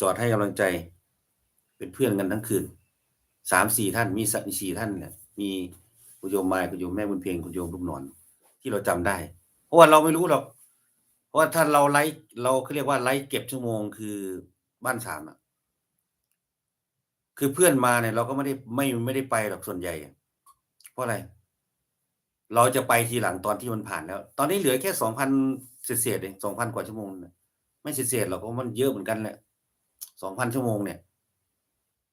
จอดให้กำลังใจ เป็นเพื่อนกันทั้งคืนสามสี่ท่านมีสักสี่ท่านเนี่ยมีคุณโยมมายคุณโยมแม่บุญเพียงคุณโยมลูกนอน ที่เราจำได้ เพราะว่าเราไม่รู้หรอกเพราะว่าถ้าเราไลฟ์เราเขาเรียกว่าไลฟ์เก็บชั่วโมงคือบ้านสามอะ คือเพื่อนมาเนี่ย เราก็ไม่ได้ไม่ไม่ได้ไปหรอกส่วนใหญ่ เพราะอะไร เราจะไปทีหลังตอนที่มันผ่านแล้ว ตอนนี้เหลือแค่สองพันเศษๆเองสองพันกว่าชั่วโมงไม่เศษๆหรอกเพราะมันเยอะเหมือนกันแหละ สองพันชั่วโมงเนี่ย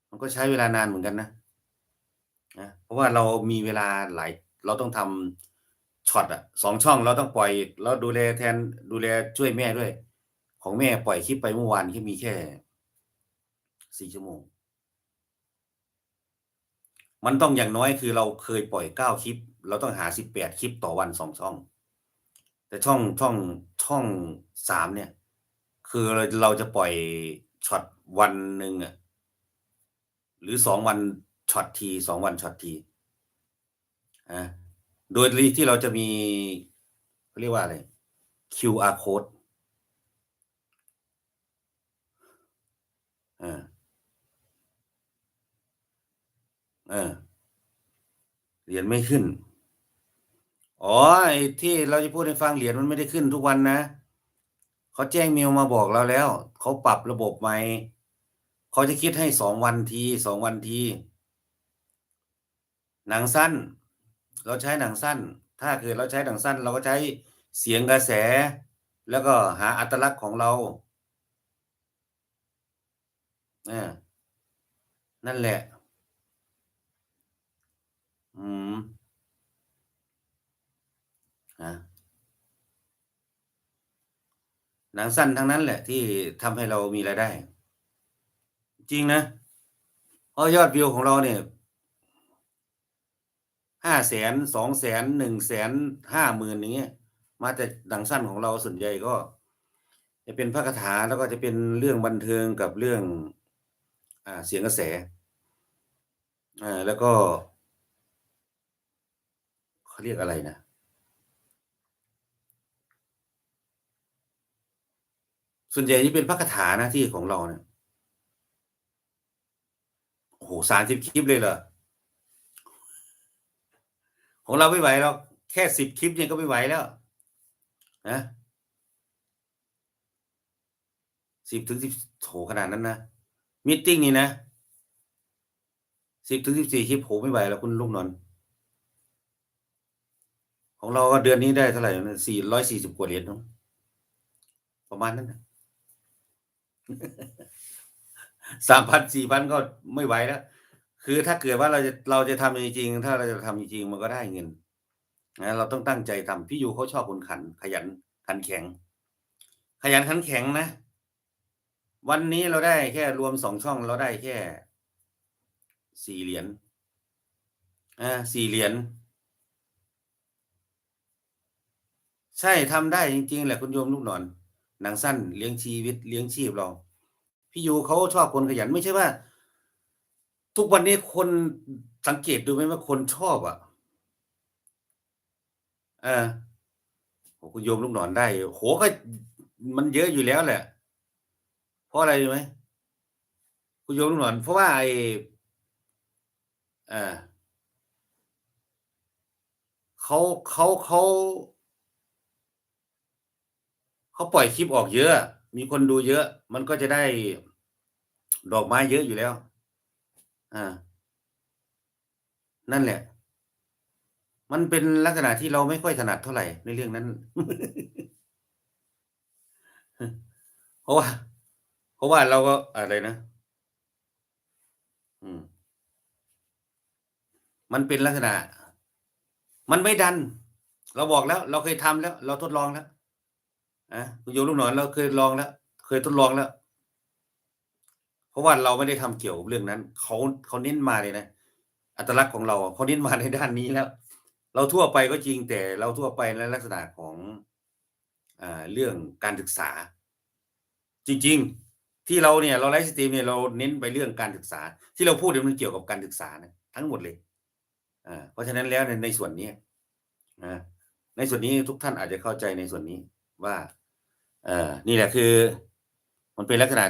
มันก็ใช้เวลานานเหมือนกันนะนะเพราะว่าเรามีเวลาหลาย เราต้องทำช็อตอะสองช่องเราต้องปล่อยแล้วดูแลแทนดูแลช่วยแม่ด้วย ของแม่ปล่อยคลิปไปเมื่อวานแค่มีแค่สี่ชั่วโมง มันต้องอย่างน้อยคือเราเคยปล่อยเก้าคลิป เราต้องหาสิบแปดคลิปต่อวันสองช่อง แต่ช่องช่องช่องสามเนี่ย คือเราเราจะปล่อย ช็อตวันหนึ่งอะหรือสองวันช็อตทีสองวันช็อตทีอ่าโดยที่เราจะมีเขาเรียกว่าอะไร QR code อ่าเออเหรียญไม่ขึ้น อ๋อไอ้ที่เราจะพูดให้ฟังเหรียญมันไม่ได้ขึ้นทุกวันนะ เขาแจ้งเมลมาบอกเราแล้ว เขาปรับระบบใหม่เขาจะคิดให้สองวันทีสองวันที หนังสั้น เราใช้หนังสั้น ถ้าเกิดเราใช้หนังสั้น เราก็ใช้เสียงกระแส แล้วก็หาอัตลักษณ์ของเราอ่านั่นแหละ อืมฮะ หนังสั้นทั้งนั้นแหละที่ทำให้เรามีรายได้ จริงนะเพราะยอดวิวของเราเนี่ยห้าแสนสองแสนหนึ่งแสนห้าหมื่นอย่างเงี้ยมาแต่หนังสั้นของเราส่วนใหญ่ก็ จะเป็นพระคาถาแล้วก็จะเป็นเรื่องบันเทิงกับเรื่อง อ่าเสียงกระแสอ่าแล้วก็เขาเรียกอะไรนะ ส่วนใหญ่ที่เป็นพระคาถานะที่ของเราเนี่ยโอ้โหสามสิบคลิปเลยเหรอของเราไม่ไหวหรอกแค่สิบคลิปเนี่ยก็ไม่ไหวแล้วนะสิบถึงสิบโหขนาดนั้นนะมิทติ้งนี่นะสิบถึงสิบสี่คลิปโหไม่ไหวแล้วคุณลูกนอน ของเราก็เดือนนี้ได้เท่าไหร่สี่ร้อยสี่สิบกว่าเหรียญเนาะประมาณนั้นนะ สามพันสี่พันก็ไม่ไหวแล้ว คือถ้าเกิดว่าเราจะเราจะทำจริงๆถ้าเราจะทำจริงๆมันก็ได้เงินนะเราต้องตั้งใจทำพี่ยูเขาชอบคนขัน ขยันขันแข็ง ขยันขันแข็งนะ วันนี้เราได้แค่รวมสองช่องเราได้แค่สี่เหรียญอ่าสี่เหรียญใช่ทำได้จริง ๆ แหละคุณโยมลูกหนอน หนังสั้นเลี้ยงชีวิตเลี้ยงชีพเรา พี่ยูเขาชอบคนขยันไม่ใช่ว่า ทุกวันนี้คนสังเกตดูไหมว่าคนชอบอะเออคุณโยมลูกหนอนได้โหก็มันเยอะอยู่แล้วแหละ เพราะอะไรรู้ไหมคุณโยมลูกหนอน เพราะว่าไอ้เออเขาเขาเขา เขาปล่อยคลิปออกเยอะ มีคนดูเยอะ มันก็จะได้ดอกไม้เยอะอยู่แล้ว อ่า นั่นแหละ มันเป็นลักษณะที่เราไม่ค่อยถนัดเท่าไหร่ในเรื่องนั้น เพราะว่า เพราะว่าเราก็อะไรนะ อืม มันเป็นลักษณะ มันไม่ดัน เราบอกแล้ว เราเคยทำแล้ว เราทดลองแล้ว อะคุณโยมลูกหนอนเราเคยลองแล้วเคยทดลองแล้ว เพราะว่าเราไม่ได้ทำเกี่ยวกับเรื่องนั้นเขาเขาเน้นมาเลยนะอัตลักษณ์ของเราเขาเน้นมาในด้านนี้แล้ว เราทั่วไปก็จริงแต่เราทั่วไปในลักษณะของอ่าเรื่องการศึกษา จริง ๆ ที่เราเนี่ยเราไลฟ์สตรีมเนี่ยเราเน้นไปเรื่องการศึกษา ที่เราพูดเนี่ยมันเกี่ยวกับการศึกษานะทั้งหมดเลยอ่าเพราะฉะนั้นแล้วในในส่วนนี้นะในส่วนนี้ทุกท่านอาจจะเข้าใจในส่วนนี้ ว่า เออนี่แหละคือ มันเป็นลักษณะ